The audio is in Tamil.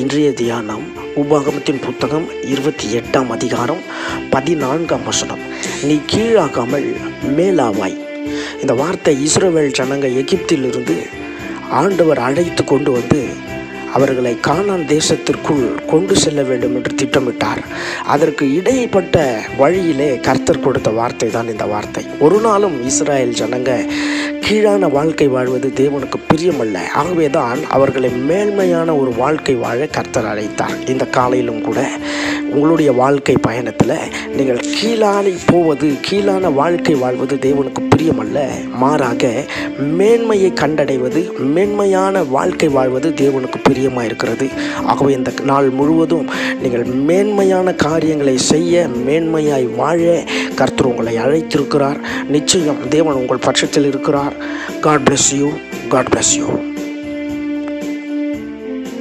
இன்றைய தியானம் உபாகமத்தின் புத்தகம் இருபத்தி எட்டாம் அதிகாரம் பதினான்காம் வசனம். நீ கீழாகாமல் மேலாவாய். இந்த வார்த்தை இஸ்ரோவேல் ஜனங்க எகிப்திலிருந்து ஆண்டவர் அழைத்து கொண்டு வந்து அவர்களை கானான் தேசத்திற்குள் கொண்டு செல்ல வேண்டும் என்று திட்டமிட்டார். அதற்கு இடைப்பட்ட வழியிலே கர்த்தர் கொடுத்த வார்த்தை தான் இந்த வார்த்தை. ஒரு நாளும் இஸ்ராயல் ஜனங்க கீழான வாழ்க்கை வாழ்வது தேவனுக்கு பிரியமல்ல. ஆகவேதான் அவர்களை மேன்மையான ஒரு வாழ்க்கை வாழ கர்த்தர் அழைத்தார். இந்த காலையிலும் கூட உங்களுடைய வாழ்க்கை பயணத்தில் நீங்கள் கீழானி போவது கீழான வாழ்க்கை வாழ்வது தேவனுக்கு பிரியமல்ல. மாறாக மேன்மையை கண்டடைவது மேன்மையான வாழ்க்கை வாழ்வது தேவனுக்கு பிரியம் காரியமாக இருக்கிறது ஆகவே இந்த நாள் முழுவதும் நீங்கள் மேன்மையான காரியங்களை செய்ய மேன்மையாய் வாழ கர்த்தர் உங்களை அழைத்திருக்கிறார். நிச்சயம் தேவன் உங்கள் பட்சத்தில் இருக்கிறார். God bless you God bless you